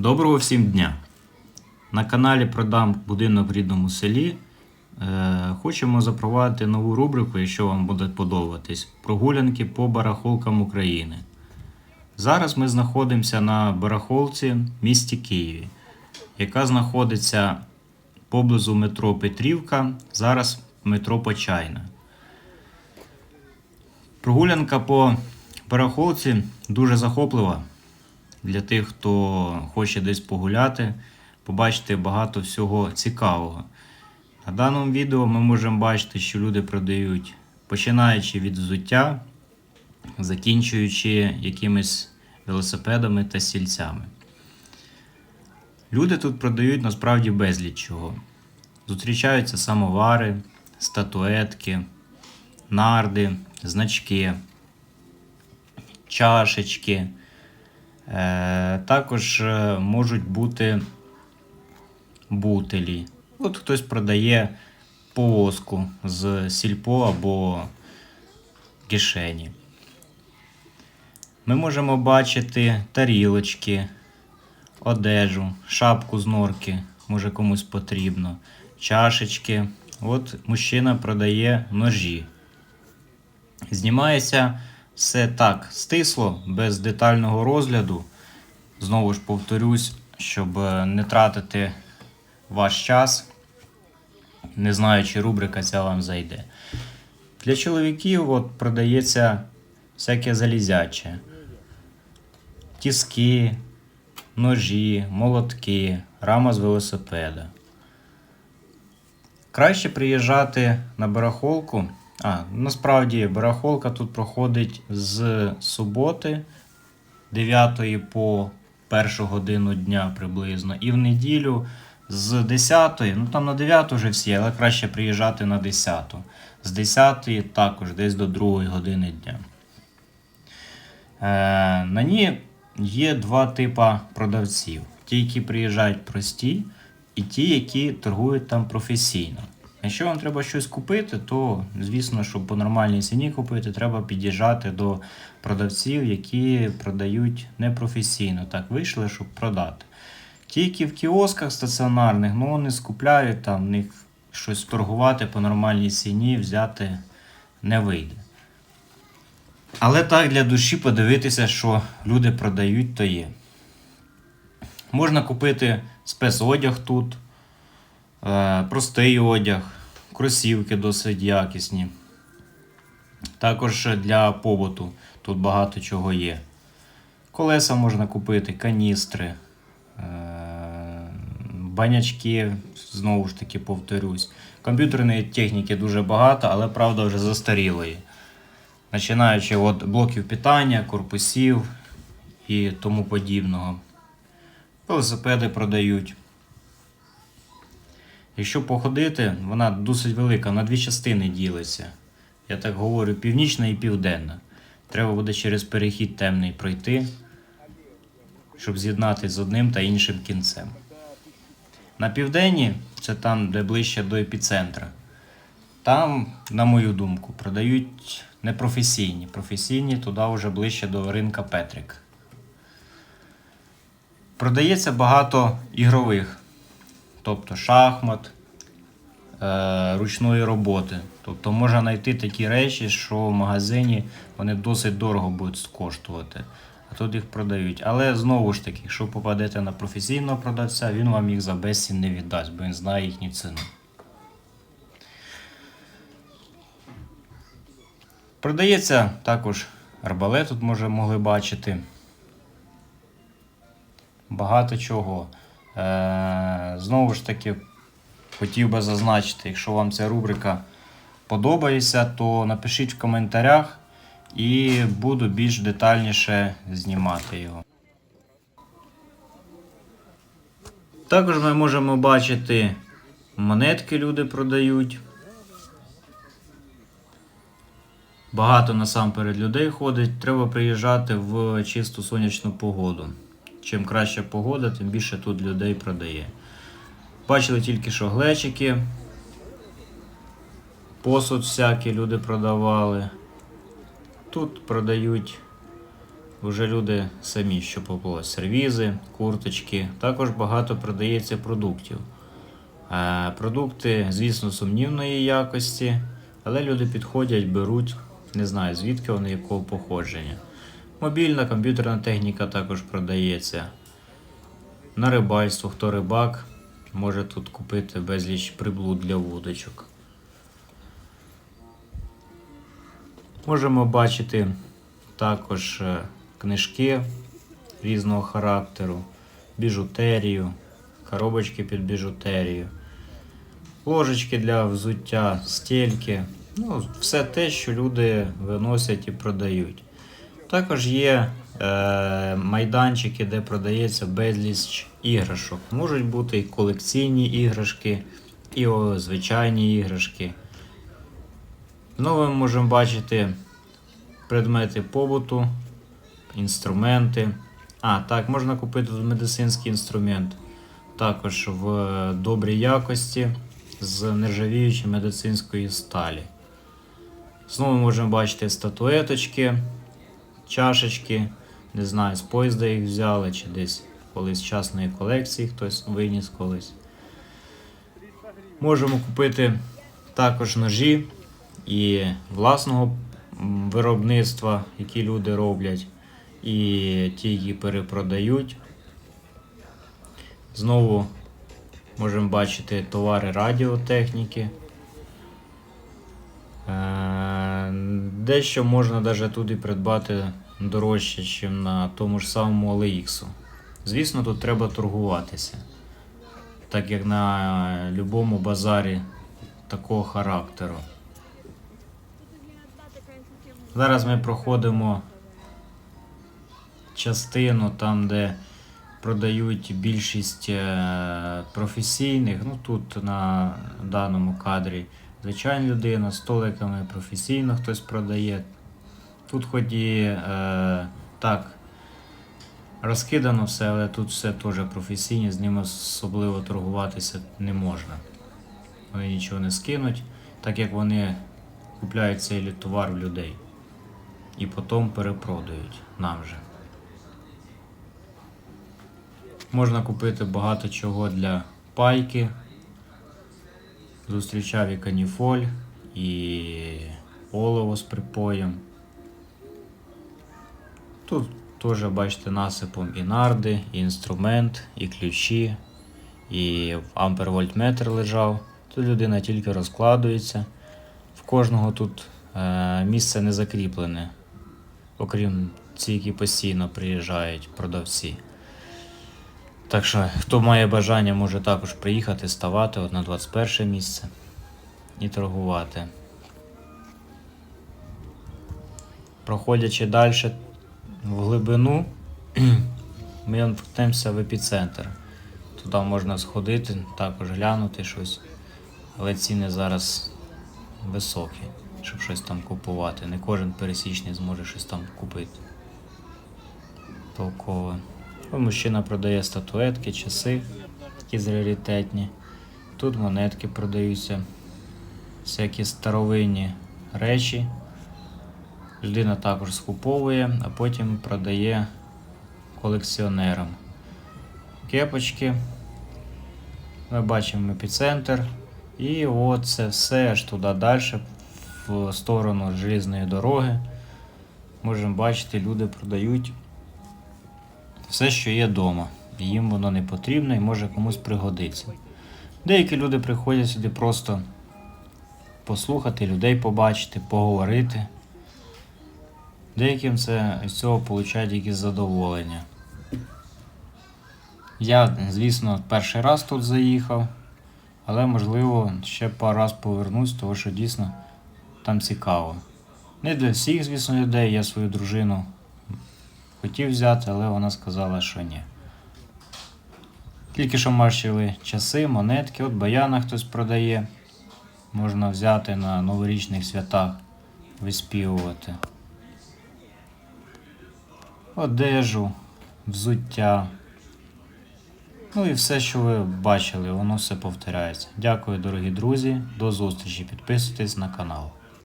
Доброго всім дня! На каналі Продам будинок в рідному селі. Е, Хочемо запровадити нову рубрику, якщо вам буде подобатись. Прогулянки по барахолкам України. Зараз ми знаходимося на барахолці в місті Києві, яка знаходиться поблизу метро Петрівка, зараз метро Почайна. Прогулянка по барахолці дуже захоплива для тих, хто хоче десь погуляти, побачити багато всього цікавого. На даному відео ми можемо бачити, що люди продають, починаючи від взуття, закінчуючи якимись велосипедами та стільцями. Люди тут продають насправді безліч чого. Зустрічаються самовари, статуетки, нарди, значки, чашечки. Е, Також е, можуть бути бутелі. От хтось продає повозку з сільпо або кишені. Ми можемо бачити тарілочки, одежу, шапку з норки, може комусь потрібно, чашечки. От мужчина продає ножі. Знімається все так стисло, без детального розгляду. Знову ж повторюсь, щоб е, не тратити ваш час. Не знаю, чи рубрика ця вам зайде. Для чоловіків от продається всяке залізяче. Тіски, ножі, молотки, рама з велосипеда. Краще приїжджати на барахолку. А, насправді барахолка тут проходить з суботи 9 по 1 годину дня приблизно, і в неділю з 10, ну там на 9 вже всі, але краще приїжджати на 10. З 10 також десь до 2 години дня. Е, на ній є два типи продавців: ті, які приїжджають прості, і ті, які торгують там професійно. Якщо вам треба щось купити, то звісно, щоб по нормальній ціні купити, треба під'їжджати до продавців, які продають непрофесійно. Так вийшли, щоб продати. Ті, які в кіосках стаціонарних, ну вони скупляють там, в них щось торгувати по нормальній ціні, взяти не вийде. Але так для душі подивитися, що люди продають, то є. Можна купити спецодяг тут, простий одяг, кросівки досить якісні. Також для побуту тут багато чого є. Колеса можна купити, каністри, е, банячки, знову ж таки повторюсь. Комп'ютерної техніки дуже багато, але правда вже застарілої. Починаючи від блоків питання, корпусів і тому подібного. Велосипеди продають. Якщо походити, вона досить велика, на дві частини ділиться. Я так говорю, північна і південна. Треба буде через перехід темний пройти, щоб з'єднати з одним та іншим кінцем. На південні, це там, де ближче до епіцентра. Там, на мою думку, продають непрофесійні. Професійні туди вже ближче до ринка Петрик. Продається багато ігрових, тобто шахмат, е, ручної роботи. Тобто можна знайти такі речі, що в магазині вони досить дорого будуть коштувати. А тут їх продають. Але знову ж таки, якщо попадете на професійного продавця, він вам їх за безцін не віддасть, бо він знає їхню ціну. Продається також арбалет, тут може могли бачити. Багато чого. Е, знову ж таки, хотів би зазначити, якщо вам ця рубрика подобається, то напишіть в коментарях і буду більш детальніше знімати його. Також ми можемо бачити монетки люди продають. Багато насамперед людей ходить. Треба приїжджати в чисту сонячну погоду. Чим краща погода, тим більше тут людей продає. Бачили тільки що глечики, посуд всякий люди продавали. Тут продають вже люди самі, що попало. Сервізи, курточки. Також багато продається продуктів. Е, Продукти, звісно, сумнівної якості, але люди підходять, беруть, не знаю звідки вони, якого походження. Мобільна комп'ютерна техніка також продається. На рибальство, хто рибак, може тут купити безліч приблуд для вудочок. Можемо бачити також е, книжки різного характеру, біжутерію, коробочки під біжутерію, ложечки для взуття, стільки. Ну, все те, що люди виносять і продають. Також є е, майданчики, де продається безліч іграшок. Можуть бути і колекційні іграшки, і звичайні іграшки. Знову ми можемо бачити предмети побуту, інструменти. А, так, можна купити тут медицинський інструмент. Також в е, добрій якості з нержавіючої медицинської сталі. Знову можемо бачити статуеточки, чашечки. Не знаю, з поїзда їх взяли чи десь колись з частної колекції хтось виніс колись. Можемо купити також ножі і власного виробництва, які люди роблять, і ті, які перепродають. Знову можемо бачити товари радіотехніки. Дещо можна навіть тут придбати дорожче, ніж на тому ж самому OLX. Звісно, тут треба торгуватися, так як на будь-якому базарі такого характеру. Зараз ми проходимо частину там, де продають більшість е, професійних, ну тут на даному кадрі звичайна людина столиками професійно хтось продає. Тут хоч і е, так розкидано все, але тут все теж професійні, з ними особливо торгуватися не можна. Вони нічого не скинуть, так як вони купляють цей товар в людей і потім перепродають нам же. Можна купити багато чого для пайки. Зустрічав і каніфоль, і олово з припоєм. Тут теж бачите насипом і нарди, і інструмент, і ключі, і ампер-вольтметр лежав. Тут людина тільки розкладується. В кожного тут е, місце не закріплене, окрім ці, які постійно приїжджають продавці. Так що, хто має бажання, може також приїхати, ставати от на 21 місце і торгувати. Проходячи далі в глибину, ми вертаємося в епіцентр. Туди можна сходити, також глянути щось. Але ціни зараз високі, щоб щось там купувати. Не кожен пересічний зможе щось там купити. Толкове. Мужчина продає статуетки, часи, такі раритетні. Тут монетки продаються, всякі старовинні речі. Людина також скуповує, а потім продає колекціонерам. Кепочки. Ми бачимо епіцентр. І от це все аж туди далі, в сторону желізної дороги. Можемо бачити, люди продають все, що є вдома. Їм воно не потрібно і може комусь пригодитися. Деякі люди приходять сюди просто послухати, людей побачити, поговорити. Деяким це з цього получають якісь задоволення. Я, звісно, перший раз тут заїхав, але можливо ще пару раз повернусь, тому що дійсно там цікаво. Не для всіх, звісно, людей. Я свою дружину хотів взяти, але вона сказала, що ні. Тільки що бачили часи, монетки, от баяна хтось продає. Можна взяти на новорічних святах, виспівувати. Одежу, взуття. Ну і все, що ви бачили, воно все повторяється. Дякую, дорогі друзі. До зустрічі. Підписуйтесь на канал.